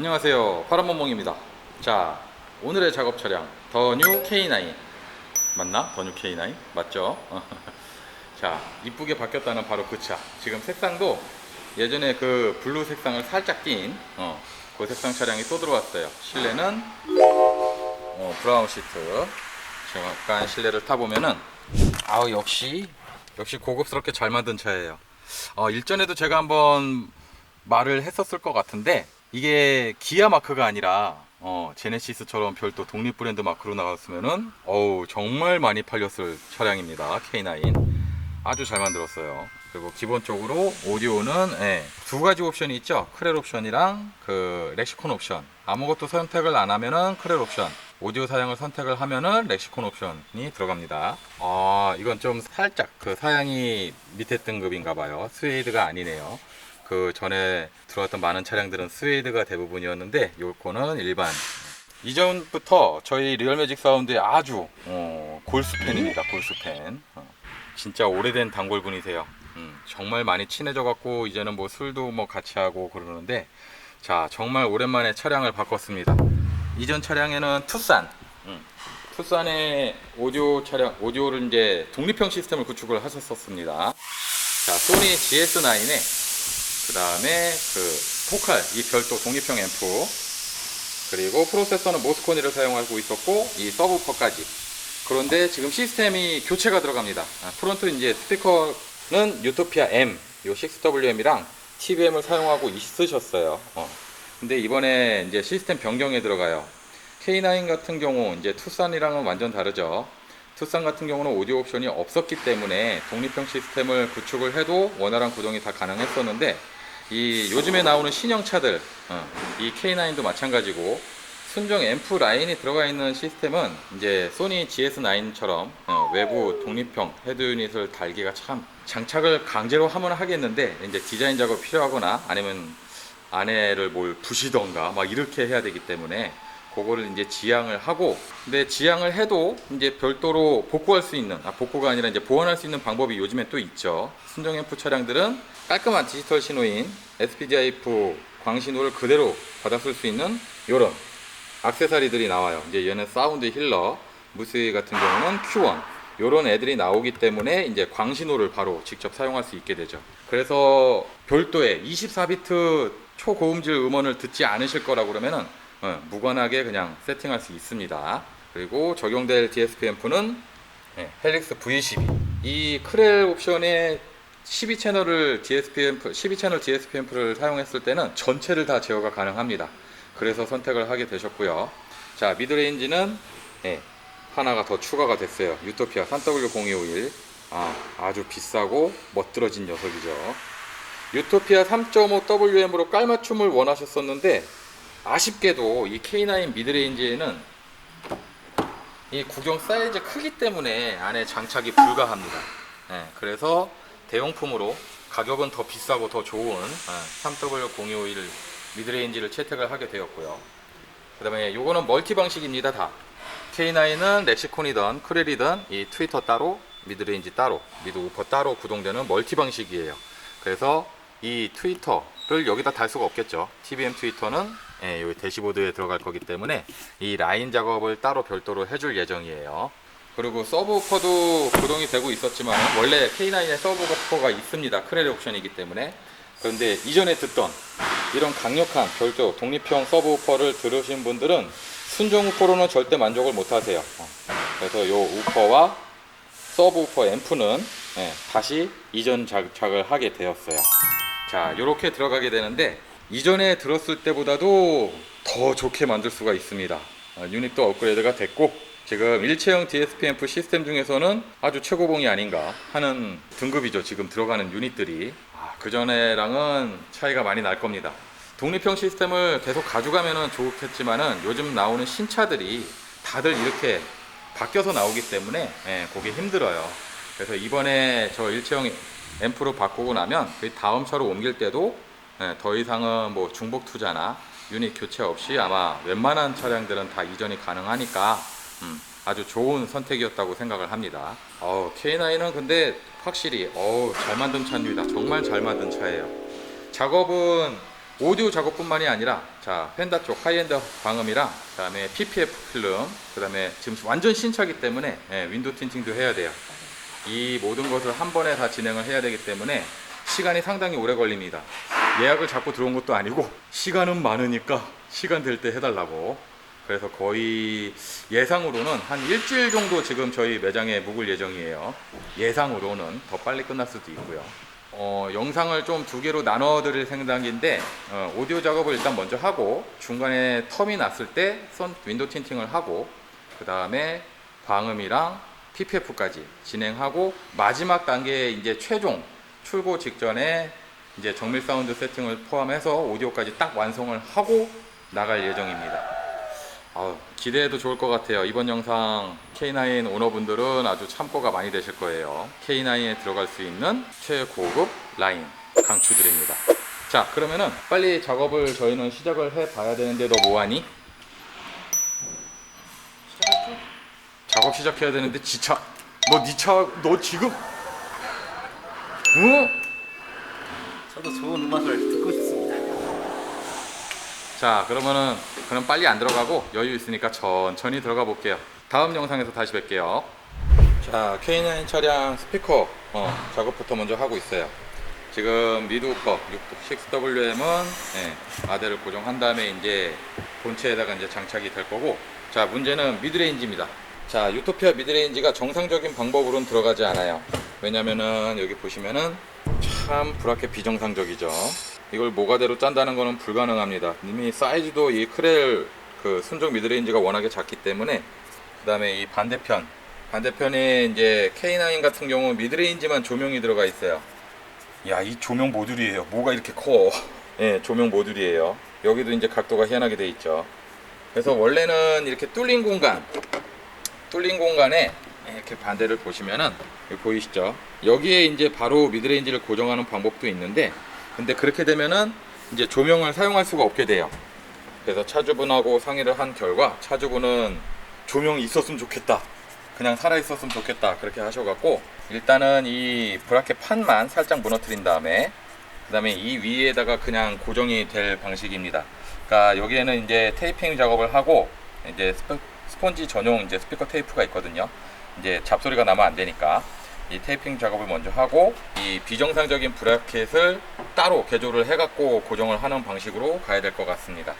안녕하세요. 파란몬몽입니다. 자 오늘의 작업 차량 더 뉴 K9 맞나? 더 뉴 K9 맞죠? 자 이쁘게 바뀌었다는 바로 그 차. 지금 색상도 예전에 그 블루 색상을 살짝 띈 어, 그 색상 차량이 또 들어왔어요. 실내는 어, 브라운 시트. 약간 실내를 타보면은 아우 역시 역시 고급스럽게 잘 만든 차예요. 어, 일전에도 제가 한번 말을 했었을 것 같은데 이게 기아 마크가 아니라 어, 제네시스처럼 별도 독립 브랜드 마크로 나왔으면은 어우 정말 많이 팔렸을 차량입니다. K9 아주 잘 만들었어요. 그리고 기본적으로 오디오는 예, 두 가지 옵션이 있죠. 크렐 옵션이랑 그 렉시콘 옵션. 아무것도 선택을 안 하면은 크렐 옵션. 오디오 사양을 선택을 하면은 렉시콘 옵션이 들어갑니다. 아 이건 좀 살짝 그 사양이 밑에 등급인가 봐요. 스웨이드가 아니네요 그 전에 들어왔던 많은 차량들은 스웨이드가 대부분이었는데 요거는 일반. 이전부터 저희 리얼매직 사운드의 아주 어, 골수 팬입니다 골수 팬. 어, 진짜 오래된 단골분이세요. 음, 정말 많이 친해져 갖고 이제는 뭐 술도 뭐 같이 하고 그러는데 자 정말 오랜만에 차량을 바꿨습니다. 이전 차량에는 투싼 음, 투싼의 오디오 차량 오디오를 이제 독립형 시스템을 구축을 하셨었습니다. 자 소니 GS9에 그 다음에 그 포칼 이 별도 독립형 앰프 그리고 프로세서는 모스코니를 사용하고 있었고 이 서브퍼까지. 그런데 지금 시스템이 교체가 들어갑니다. 아, 프론트 이제 스피커는 유토피아 M 요 6WM이랑 TVM을 사용하고 있으셨어요. 어. 근데 이번에 이제 시스템 변경에 들어가요. K9 같은 경우 이제 투싼이랑은 완전 다르죠. 투싼 같은 경우는 오디오 옵션이 없었기 때문에 독립형 시스템을 구축을 해도 원활한 구동이 다 가능했었는데 이 요즘에 나오는 신형 차들 어, 이 K9도 마찬가지고 순정 앰프 라인이 들어가 있는 시스템은 이제 소니 GS9처럼 어, 외부 독립형 헤드 유닛을 달기가 참 장착을 강제로 하면 하겠는데 이제 디자인 작업 필요하거나 아니면 안에를 뭘 부시던가 막 이렇게 해야 되기 때문에 그거를 이제 지양을 하고 근데 지양을 해도 이제 별도로 복구할 수 있는 아 복구가 아니라 이제 보완할 수 있는 방법이 요즘에 또 있죠. 순정 앰프 차량들은 깔끔한 디지털 신호인 SPDIF 광신호를 그대로 받아 쓸 수 있는 이런 악세사리들이 나와요 이제 얘는 사운드 힐러 무스웨이 같은 경우는 Q1 이런 애들이 나오기 때문에 이제 광신호를 바로 직접 사용할 수 있게 되죠 그래서 별도의 24비트 초고음질 음원을 듣지 않으실 거라고 그러면은 어, 무관하게 그냥 세팅할 수 있습니다. 그리고 적용될 DSP 앰프는 예, 헬릭스 V12. 이 크렐 옵션의 12채널을 DSP 앰프, 12채널 DSP 앰프를 사용했을 때는 전체를 다 제어가 가능합니다. 그래서 선택을 하게 되셨고요. 자, 미드레인지는 예, 하나가 더 추가가 됐어요. 유토피아 3W0251. 아, 아주 비싸고 멋들어진 녀석이죠. 유토피아 3.5WM으로 깔맞춤을 원하셨었는데 아쉽게도 이 K9 미드레인지에는 이 구경 사이즈 크기 때문에 안에 장착이 불가합니다. 예, 그래서 대용품으로 가격은 더 비싸고 더 좋은 3W0251 미드레인지를 채택을 하게 되었고요. 그 다음에 요거는 멀티 방식입니다 다. K9은 렉시콘이든 크렐이든 이 트위터 따로 미드레인지 따로 미드 우퍼 따로 구동되는 멀티 방식이에요. 그래서 이 트위터를 여기다 달 수가 없겠죠. TBM 트위터는 예, 여기 대시보드에 들어갈 거기 때문에 이 라인 작업을 따로 별도로 해줄 예정이에요. 그리고 서브우퍼도 구동이 되고 있었지만 원래 K9에 서브우퍼가 있습니다. 크렐 옵션이기 때문에 그런데 이전에 듣던 이런 강력한 별도 독립형 서브우퍼를 들으신 분들은 순정 우퍼로는 절대 만족을 못 하세요. 어. 그래서 이 우퍼와 서브우퍼 앰프는 예, 다시 이전 장착을 하게 되었어요. 자, 이렇게 들어가게 되는데 이전에 들었을 때보다도 더 좋게 만들 수가 있습니다. 어, 유닛도 업그레이드가 됐고 지금 일체형 DSP 앰프 시스템 중에서는 아주 최고봉이 아닌가 하는 등급이죠. 지금 들어가는 유닛들이 아, 그 전에랑은 차이가 많이 날 겁니다. 독립형 시스템을 계속 가져가면 좋겠지만은 요즘 나오는 신차들이 다들 이렇게 바뀌어서 나오기 때문에 예, 그게 힘들어요. 그래서 이번에 저 일체형 앰프로 바꾸고 나면 그 다음 차로 옮길 때도 예, 더 이상은 뭐 중복 투자나 유닛 교체 없이 아마 웬만한 차량들은 다 이전이 가능하니까 음, 아주 좋은 선택이었다고 생각을 합니다. 어, K9은 근데 확실히 어우, 잘 만든 차입니다. 정말 잘 만든 차예요. 작업은 오디오 작업뿐만이 아니라 자 펜다 쪽 하이엔드 방음이랑 그다음에 PPF 필름 그다음에 지금 완전 신차기 때문에 예, 윈도우 틴팅도 해야 돼요. 이 모든 것을 한 번에 다 진행을 해야 되기 때문에 시간이 상당히 오래 걸립니다. 예약을 잡고 들어온 것도 아니고 시간은 많으니까 시간 될 때 해달라고. 그래서 거의 예상으로는 한 일주일 정도 지금 저희 매장에 묵을 예정이에요. 예상으로는 더 빨리 끝날 수도 있고요. 어, 영상을 좀 두 개로 나눠 드릴 생각인데 어, 오디오 작업을 일단 먼저 하고 중간에 텀이 났을 때 선 윈도우 틴팅을 하고 그 다음에 방음이랑 PPF까지 진행하고 마지막 단계에 이제 최종 출고 직전에 이제 정밀 사운드 세팅을 포함해서 오디오까지 딱 완성을 하고 나갈 예정입니다. 아우, 기대해도 좋을 것 같아요. 이번 영상 K9 오너분들은 아주 참고가 많이 되실 거예요. K9에 들어갈 수 있는 최고급 라인 강추드립니다. 자, 그러면은 빨리 작업을 저희는 시작을 해 봐야 되는데 너 뭐하니? 작업 시작해야 되는데 지차. 너 니 차, 너 지금? 어? 저도 좋은 음악을 듣고 싶습니다. 자 그러면은 그럼 빨리 안 들어가고 여유 있으니까 천천히 들어가 볼게요. 다음 영상에서 다시 뵐게요. 자 K9 차량 스피커 어, 작업부터 먼저 하고 있어요. 지금 미드우퍼 6WM은 예, 아대를 고정한 다음에 이제 본체에다가 이제 장착이 될 거고 자 문제는 미드레인지입니다. 자 유토피아 미드레인지가 정상적인 방법으로는 들어가지 않아요. 왜냐면은 여기 보시면은 참 브라켓 비정상적이죠 이걸 모가대로 짠다는 거는 불가능합니다 이미 사이즈도 이 크렐 그 순정 미드레인지가 워낙에 작기 때문에 그 다음에 이 반대편 반대편에 이제 K9 같은 경우 미드레인지만 조명이 들어가 있어요 야, 이 조명 모듈이에요. 뭐가 이렇게 커? 예, 조명 모듈이에요. 여기도 이제 각도가 희한하게 돼 있죠. 그래서 원래는 이렇게 뚫린 공간, 뚫린 공간에 이렇게 반대를 보시면은 여기 보이시죠? 여기에 이제 바로 미드레인지를 고정하는 방법도 있는데, 근데 그렇게 되면은 이제 조명을 사용할 수가 없게 돼요. 그래서 차주분하고 상의를 한 결과 차주분은 조명이 있었으면 좋겠다. 그냥 살아 있었으면 좋겠다. 그렇게 하셔갖고 일단은 이 브라켓 판만 살짝 무너뜨린 다음에 그다음에 이 위에다가 그냥 고정이 될 방식입니다. 그러니까 여기에는 이제 테이핑 작업을 하고 이제 스폰지 전용 이제 스피커 테이프가 있거든요. 이제 잡소리가 나면 안 되니까 이 테이핑 작업을 먼저 하고 이 비정상적인 브라켓을 따로 개조를 해갖고 고정을 하는 방식으로 가야 될 것 같습니다.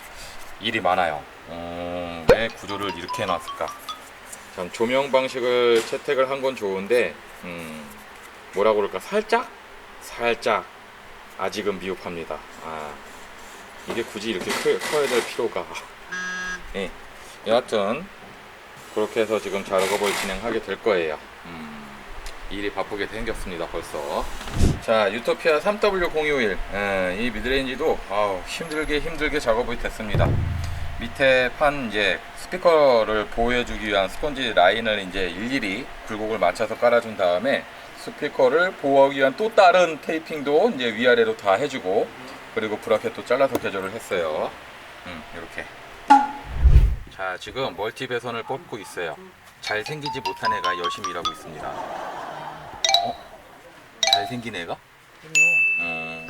일이 많아요. 음, 왜 구조를 이렇게 해놨을까? 참 조명 방식을 채택을 한 건 좋은데 음, 뭐라 그럴까 살짝 살짝 아직은 미흡합니다. 아, 이게 굳이 이렇게 커, 커야 될 필요가 예. 여하튼 그렇게 해서 지금 작업을 진행하게 될 거예요. 음, 일이 바쁘게 생겼습니다 벌써. 자 유토피아 3W021 예, 이 미드레인지도 아우, 힘들게 힘들게 작업이 됐습니다. 밑에 판 이제 스피커를 보호해주기 위한 스펀지 라인을 이제 일일이 굴곡을 맞춰서 깔아준 다음에 스피커를 보호하기 위한 또 다른 테이핑도 이제 위아래로 다 해주고 그리고 브라켓도 잘라서 개조를 했어요. 음, 이렇게. 자, 지금 멀티 배선을 뽑고 있어요. 잘생기지 못한 애가 열심히 일하고 있습니다. 어? 잘생긴 애가? 음.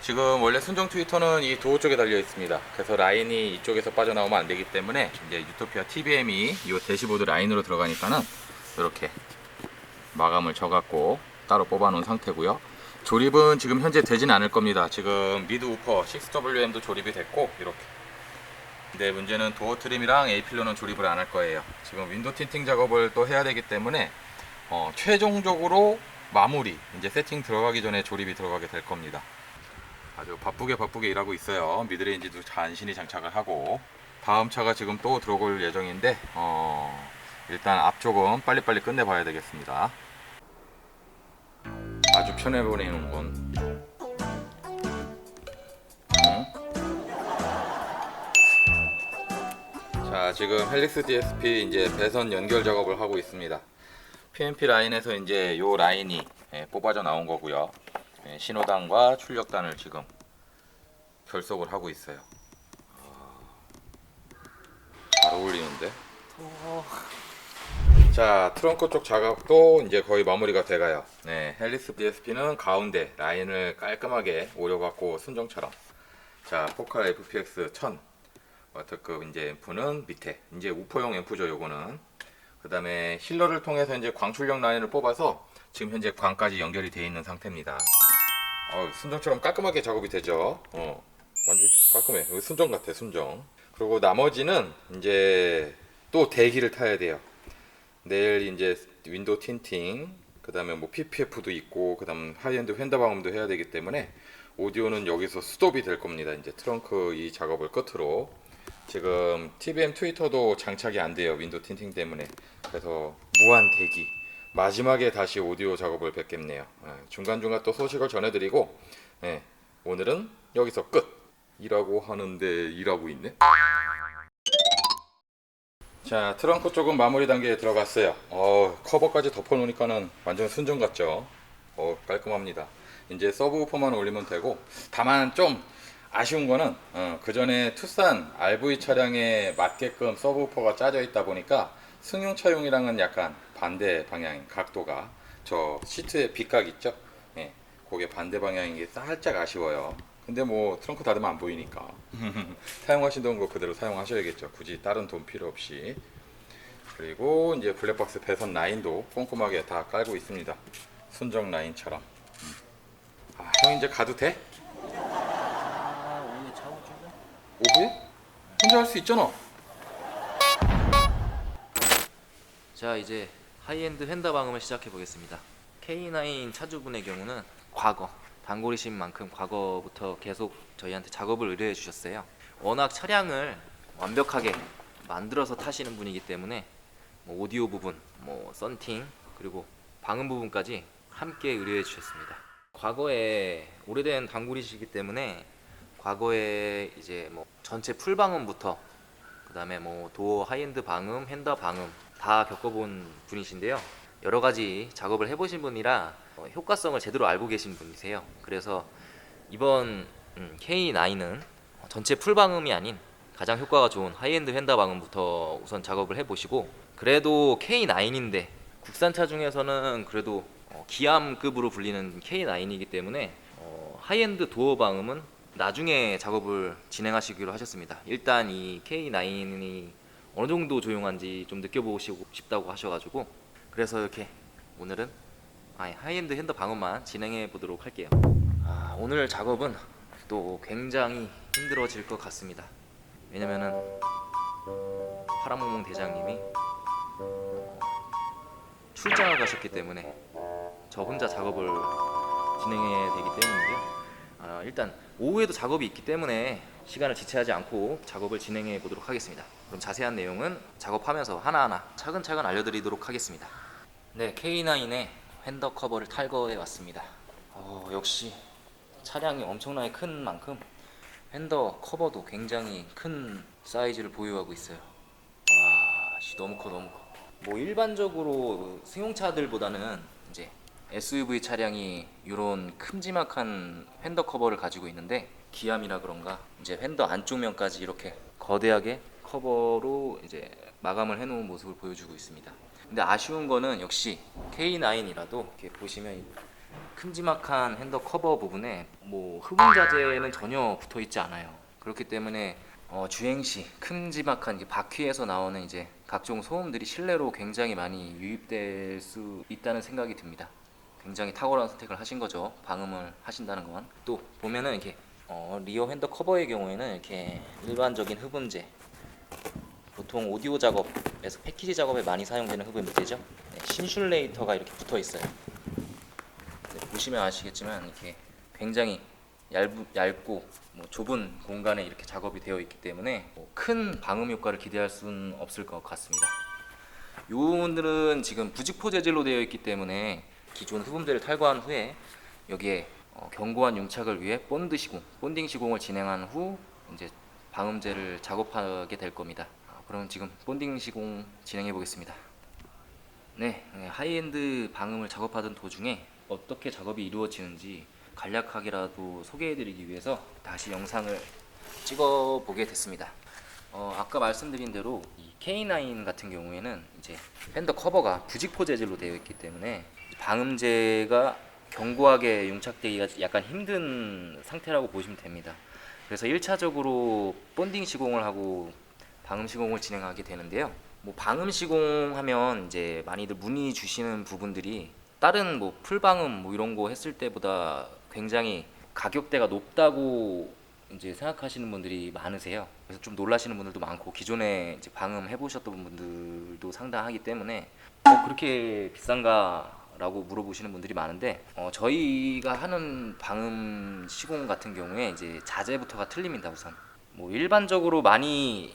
지금 원래 순정 트위터는 이 도어 쪽에 달려 있습니다. 그래서 라인이 이쪽에서 빠져나오면 안 되기 때문에 이제 유토피아 TBM이 이 대시보드 라인으로 들어가니까는 이렇게 마감을 져갖고 따로 뽑아놓은 상태고요. 조립은 지금 현재 되진 않을 겁니다. 지금 미드 우퍼 6WM도 조립이 됐고 이렇게. 근데 문제는 도어 트림이랑 A 필러는 조립을 안 할 거예요. 지금 윈도 틴팅 작업을 또 해야 되기 때문에 어, 최종적으로 마무리 이제 세팅 들어가기 전에 조립이 들어가게 될 겁니다. 아주 바쁘게 바쁘게 일하고 있어요. 미드레인지도 간신히 장착을 하고 다음 차가 지금 또 들어올 예정인데 어, 일단 앞쪽은 빨리빨리 끝내봐야 되겠습니다. 아주 편해 보이는군. 응? 자 지금 헬릭스 DSP 이제 배선 연결 작업을 하고 있습니다. PMP 라인에서 이제 요 라인이 예, 뽑아져 나온 거고요. 예, 신호단과 출력단을 지금 결속을 하고 있어요. 아, 잘 어울리는데? 자, 트렁크 쪽 작업도 이제 거의 마무리가 돼가요. 네, 헬리스 DSP는 가운데 라인을 깔끔하게 오려갖고 순정처럼 자, 포카 FPX 1000 와트급 이제 앰프는 밑에 이제 우퍼용 앰프죠, 요거는. 그다음에 힐러를 통해서 이제 광출력 라인을 뽑아서 지금 현재 광까지 연결이 되어 있는 상태입니다. 어, 순정처럼 깔끔하게 작업이 되죠. 어, 완전 깔끔해. 여기 순정 같아, 순정. 그리고 나머지는 이제 또 대기를 타야 돼요. 내일 이제 윈도우 틴팅, 그 다음에 뭐 PPF도 있고, 그 다음 하이엔드 휀더 방음도 해야 되기 때문에 오디오는 여기서 스톱이 될 겁니다. 이제 트렁크 이 작업을 끝으로. 지금 TBM 트위터도 장착이 안 돼요. 윈도우 틴팅 때문에. 그래서 무한 대기. 마지막에 다시 오디오 작업을 뵙겠네요. 예, 중간중간 또 소식을 전해드리고, 예, 오늘은 여기서 끝. 일하고 하는데 일하고 있네. 자, 트렁크 쪽은 마무리 단계에 들어갔어요. 어, 커버까지 덮어놓으니까는 완전 순정 같죠? 어, 깔끔합니다. 이제 서브우퍼만 올리면 되고, 다만 좀 아쉬운 거는, 어, 그 전에 투싼 RV 차량에 맞게끔 서브우퍼가 짜져 있다 보니까 승용 차용이랑은 약간 반대 방향인 각도가 저 시트의 빗각 있죠? 예, 그게 반대 방향인 게 살짝 아쉬워요. 근데 뭐 트렁크 닫으면 안 보이니까 사용하시던 거 그대로 사용하셔야겠죠. 굳이 다른 돈 필요 없이. 그리고 이제 블랙박스 배선 라인도 꼼꼼하게 다 깔고 있습니다. 순정 라인처럼. 음. 아, 형 이제 가도 돼? 오후에? 혼자 할 수 있잖아. 자 이제 하이엔드 휀더 방음을 시작해 보겠습니다. K9 차주분의 경우는 과거 단골이신 만큼 과거부터 계속 저희한테 작업을 의뢰해 주셨어요. 워낙 차량을 완벽하게 만들어서 타시는 분이기 때문에 뭐 오디오 부분, 뭐 썬팅 그리고 방음 부분까지 함께 의뢰해 주셨습니다. 과거에 오래된 단골이시기 때문에 과거에 이제 뭐 전체 풀 방음부터 그다음에 뭐 도어 하이엔드 방음, 핸더 방음 다 겪어본 분이신데요. 여러 가지 작업을 해보신 분이라 어, 효과성을 제대로 알고 계신 분이세요. 그래서 이번 음, K9은 전체 풀 방음이 아닌 가장 효과가 좋은 하이엔드 핸더 방음부터 우선 작업을 해보시고 그래도 K9인데 국산차 중에서는 그래도 어, 기암급으로 불리는 K9이기 때문에 어, 하이엔드 도어 방음은 나중에 작업을 진행하시기로 하셨습니다. 일단 이 K9이 어느 정도 조용한지 좀 느껴보시고 싶다고 하셔가지고 그래서 이렇게 오늘은 아예 하이엔드 핸더 방음만 진행해 보도록 할게요. 아, 오늘 작업은 또 굉장히 힘들어질 것 같습니다. 왜냐면은 파라모몽 대장님이 출장을 가셨기 때문에 저 혼자 작업을 진행해야 되기 때문인데요. 아, 일단 오후에도 작업이 있기 때문에 시간을 지체하지 않고 작업을 진행해 보도록 하겠습니다. 그럼 자세한 내용은 작업하면서 하나하나 차근차근 알려드리도록 하겠습니다. 네, K9의 핸더 커버를 탈거해 왔습니다. 어, 역시 차량이 엄청나게 큰 만큼 핸더 커버도 굉장히 큰 사이즈를 보유하고 있어요. 와, 씨, 너무 커, 너무 커. 뭐 일반적으로 승용차들보다는 이제 SUV 차량이 이런 큼지막한 휀더 커버를 가지고 있는데 기암이라 그런가 이제 휀더 안쪽 면까지 이렇게 거대하게 커버로 이제 마감을 해놓은 모습을 보여주고 있습니다. 근데 아쉬운 거는 역시 K9이라도 이렇게 보시면 이 큼지막한 핸더 커버 부분에 뭐 흡음 자재는 전혀 붙어 있지 않아요. 그렇기 때문에 어, 주행 시 큼지막한 바퀴에서 나오는 이제 각종 소음들이 실내로 굉장히 많이 유입될 수 있다는 생각이 듭니다. 굉장히 탁월한 선택을 하신 거죠. 방음을 하신다는 건. 또 보면은 이렇게 어, 리어 핸더 커버의 경우에는 이렇게 일반적인 흡음재 보통 오디오 작업에서 패키지 작업에 많이 사용되는 흡음재죠. 네, 신슐레이터가 이렇게 붙어 있어요. 네, 보시면 아시겠지만 이렇게 굉장히 얇고, 얇고 뭐 좁은 공간에 이렇게 작업이 되어 있기 때문에 뭐 큰 방음 효과를 기대할 수는 없을 것 같습니다. 요들은 지금 부직포 재질로 되어 있기 때문에 기존 흡음재를 탈거한 후에 여기에 어, 견고한 용착을 위해 본드 시공, 본딩 시공을 진행한 후 이제 방음재를 작업하게 될 겁니다. 아, 그럼 지금 본딩 시공 진행해 보겠습니다. 네, 네, 하이엔드 방음을 작업하던 도중에 어떻게 작업이 이루어지는지 간략하게라도 소개해드리기 위해서 다시 영상을 찍어 보게 됐습니다. 어, 아까 말씀드린 대로 이 K9 같은 경우에는 이제 팬더 커버가 부직포 재질로 되어 있기 때문에 방음재가 견고하게 용착되기가 약간 힘든 상태라고 보시면 됩니다. 그래서 1차적으로 본딩 시공을 하고 방음 시공을 진행하게 되는데요. 뭐 방음 시공하면 이제 많이들 문의 주시는 부분들이 다른 뭐 풀방음 뭐 이런 거 했을 때보다 굉장히 가격대가 높다고 이제 생각하시는 분들이 많으세요. 그래서 좀 놀라시는 분들도 많고 기존에 이제 방음 해보셨던 분들도 상당하기 때문에 어, 그렇게 비싼가 라고 물어보시는 분들이 많은데 어, 저희가 하는 방음 시공 같은 경우에 이제 자재부터가 틀립니다 우선. 뭐 일반적으로 많이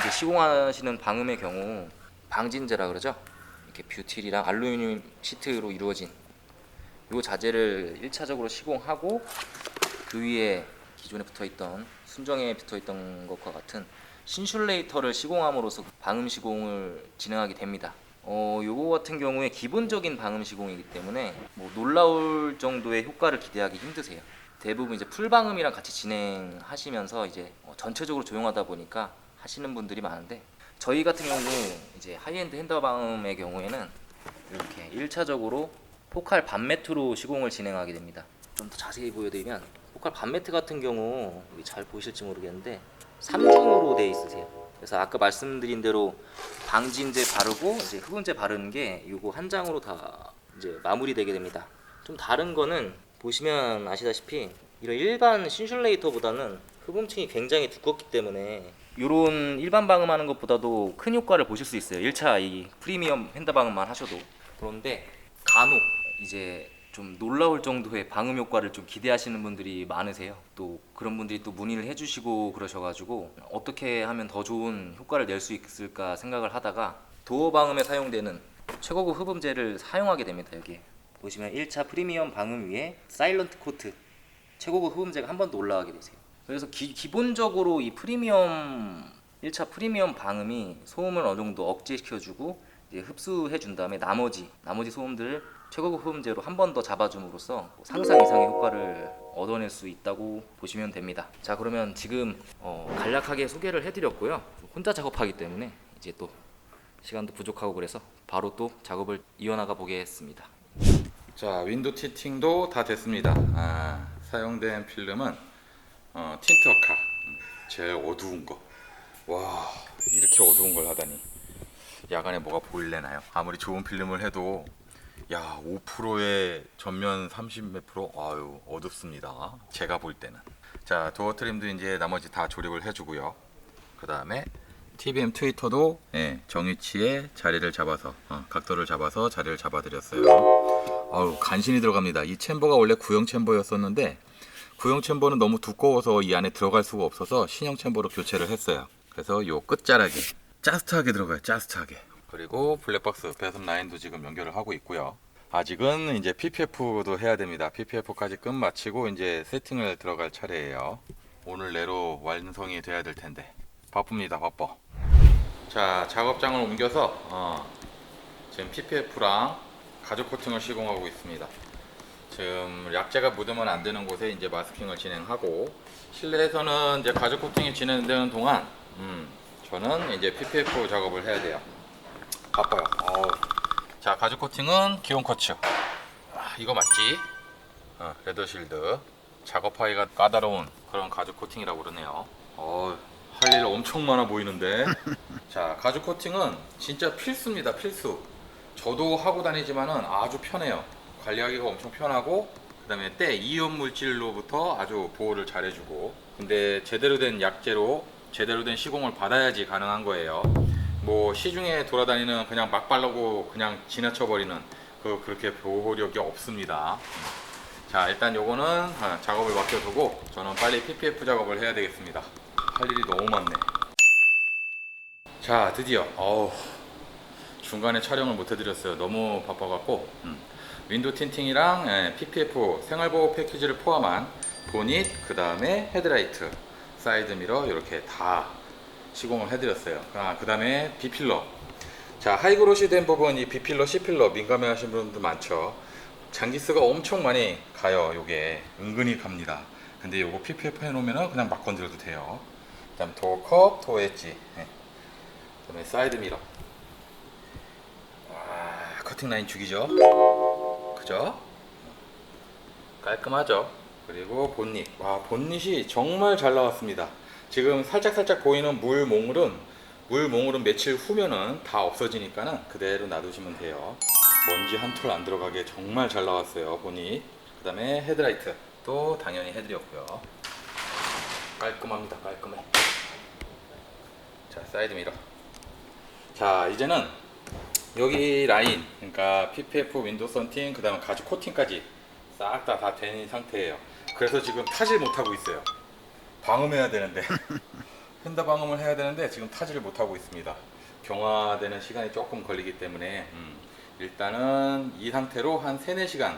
이제 시공하시는 방음의 경우 방진제라 그러죠. 이렇게 뷰틸이랑 알루미늄 시트로 이루어진 이 자재를 1차적으로 시공하고 그 위에 기존에 붙어 있던 순정에 붙어 있던 것과 같은 신슐레이터를 시공함으로써 방음 시공을 진행하게 됩니다. 어, 요거 같은 경우에 기본적인 방음 시공이기 때문에 뭐 놀라울 정도의 효과를 기대하기 힘드세요. 대부분 이제 풀방음이랑 같이 진행하시면서 이제 어, 전체적으로 조용하다 보니까 하시는 분들이 많은데 저희 같은 경우 이제 하이엔드 핸더 방음의 경우에는 이렇게 1차적으로 포칼 반매트로 시공을 진행하게 됩니다. 좀 더 자세히 보여드리면 포칼 반매트 같은 경우 잘 보이실지 모르겠는데 3중으로 돼 있으세요. 그래서 아까 말씀드린 대로 방진제 바르고 이제 흡음제 바르는 게 요거 한 장으로 다 이제 마무리되게 됩니다. 좀 다른 거는 보시면 아시다시피 이런 일반 신슐레이터보다는 흡음층이 굉장히 두껍기 때문에 이런 일반 방음하는 것보다도 큰 효과를 보실 수 있어요. 1차 이 프리미엄 핸드 방음만 하셔도 그런데 간혹 이제 좀 놀라울 정도의 방음 효과를 좀 기대하시는 분들이 많으세요. 또 그런 분들이 또 문의를 해주시고 그러셔가지고 어떻게 하면 더 좋은 효과를 낼 수 있을까 생각을 하다가 도어 방음에 사용되는 최고급 흡음제를 사용하게 됩니다. 여기 보시면 1차 프리미엄 방음 위에 사일런트 코트 최고급 흡음제가 한 번 더 올라가게 되세요. 그래서 기, 기본적으로 이 프리미엄 1차 프리미엄 방음이 소음을 어느 정도 억제시켜주고 흡수해 준 다음에 나머지 나머지 소음들을 최고급 흡음제로 한 번 더 잡아줌으로써 상상 이상의 효과를 얻어낼 수 있다고 보시면 됩니다. 자 그러면 지금 어, 간략하게 소개를 해드렸고요. 혼자 작업하기 때문에 이제 또 시간도 부족하고 그래서 바로 또 작업을 이어나가 보겠습니다. 자, 윈도 티팅도 다 됐습니다. 아, 사용된 필름은 어, 틴트어카 제일 어두운 거. 와, 이렇게 어두운 걸 하다니. 야간에 뭐가 보일래나요? 아무리 좋은 필름을 해도 야, 5%에 전면 30몇 프로? 아유, 어둡습니다. 제가 볼 때는. 자, 도어 트림도 이제 나머지 다 조립을 해주고요. 그 다음에 TBM 트위터도 예, 정위치에 자리를 잡아서 어, 각도를 잡아서 자리를 잡아드렸어요. 아우 간신히 들어갑니다. 이 챔버가 원래 구형 챔버였었는데 구형 챔버는 너무 두꺼워서 이 안에 들어갈 수가 없어서 신형 챔버로 교체를 했어요. 그래서 요 끝자락이 짜스트하게 들어가요. 짜스트하게. 그리고 블랙박스 배선 라인도 지금 연결을 하고 있고요. 아직은 이제 PPF도 해야 됩니다. PPF까지 끝 마치고 이제 세팅을 들어갈 차례예요. 오늘 내로 완성이 돼야 될 텐데 바쁩니다. 바빠. 자 작업장을 옮겨서 어, 지금 PPF랑 가죽 코팅을 시공하고 있습니다. 지금 약재가 묻으면 안 되는 곳에 이제 마스킹을 진행하고 실내에서는 이제 가죽 코팅이 진행되는 동안 음, 저는 이제 PPF 작업을 해야 돼요. 바빠요. 어우. 자 가죽 코팅은 기온 코츠. 아, 이거 맞지? 어, 레더실드. 작업하기가 까다로운 그런 가죽 코팅이라고 그러네요. 어, 할 일 엄청 많아 보이는데. 자 가죽 코팅은 진짜 필수입니다. 필수. 저도 하고 다니지만은 아주 편해요. 관리하기가 엄청 편하고 그 다음에 때 이온 물질로부터 아주 보호를 잘 해주고 근데 제대로 된 약재로 제대로 된 시공을 받아야지 가능한 거예요. 뭐 시중에 돌아다니는 그냥 막 바르고 그냥 지나쳐 버리는 그 그렇게 보호력이 없습니다. 자 일단 요거는 아, 작업을 맡겨두고 저는 빨리 PPF 작업을 해야 되겠습니다. 할 일이 너무 많네. 자 드디어 어우 중간에 촬영을 못 해드렸어요. 너무 바빠갖고 음. 윈도 틴팅이랑 예, PPF 생활보호 패키지를 포함한 보닛 그 다음에 헤드라이트 사이드 미러 이렇게 다 시공을 해드렸어요. 아, 그 다음에 비필러 자 하이그로시 된 부분 이 비필러 C필러 민감해 하신 분들 많죠. 장기스가 엄청 많이 가요. 요게 은근히 갑니다. 근데 요거 PPF 해놓으면 그냥 막 건드려도 돼요. 그 다음 도어컵, 도어 엣지 예. 그 다음에 사이드 미러 와, 커팅 라인 죽이죠? 그죠? 깔끔하죠? 그리고 본닛. 와, 본닛이 정말 잘 나왔습니다. 지금 살짝살짝 보이는 물 몽울은 물 몽울은 며칠 후면은 다 없어지니까는 그대로 놔두시면 돼요. 먼지 한 톨 안 들어가게 정말 잘 나왔어요, 본닛. 그다음에 헤드라이트. 또 당연히 헤드였고요. 깔끔합니다. 깔끔해. 자, 사이드 미러. 자, 이제는 여기 라인, 그러니까 PPF 윈도우 썬팅, 그 다음에 가죽 코팅까지 싹 다 다 된 상태예요. 그래서 지금 타질 못하고 있어요. 방음해야 되는데 펜더 방음을 해야 되는데 지금 타지를 못하고 있습니다. 경화되는 시간이 조금 걸리기 때문에 음, 일단은 이 상태로 한 3, 4시간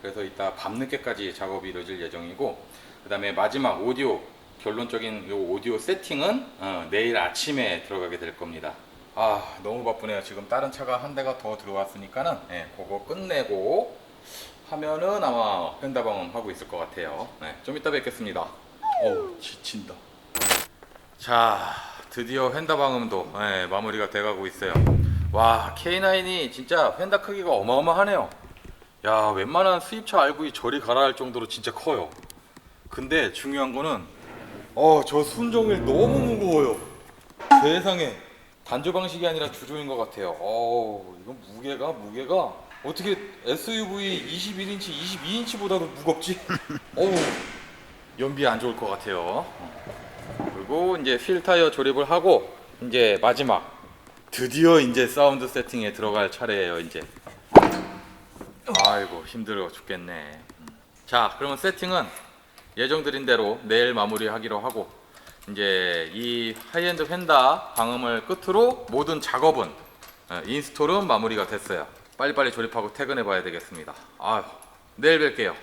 그래서 이따 밤늦게까지 작업이 이루어질 예정이고 그 다음에 마지막 오디오 결론적인 요 오디오 세팅은 어, 내일 아침에 들어가게 될 겁니다. 아 너무 바쁘네요. 지금 다른 차가 한 대가 더 들어왔으니까는 예, 그거 끝내고 하면은 아마 펜더 방음 하고 있을 것 같아요. 네, 좀 이따 뵙겠습니다. 어우 지친다. 자, 드디어 휀다 방음도 예, 마무리가 돼가고 있어요. 와, K9이 진짜 휀다 크기가 어마어마하네요. 야, 웬만한 수입차 RV 저리 가라 할 정도로 진짜 커요. 근데 중요한 거는 어, 저 순종일 너무 무거워요. 세상에 단조 방식이 아니라 주조인 것 같아요. 어, 이거 무게가 무게가 어떻게 SUV 21인치, 22인치보다도 무겁지? 어우, 연비 안 좋을 것 같아요. 그리고 이제 휠 타이어 조립을 하고 이제 마지막 드디어 이제 사운드 세팅에 들어갈 차례예요 이제 아이고 힘들어 죽겠네 음. 자 그러면 세팅은 예정드린 대로 내일 마무리하기로 하고 이제 이 하이엔드 펜다 방음을 끝으로 모든 작업은 어, 인스톨은 마무리가 됐어요 빨리빨리 조립하고 퇴근해 봐야 되겠습니다 아휴 내일 뵐게요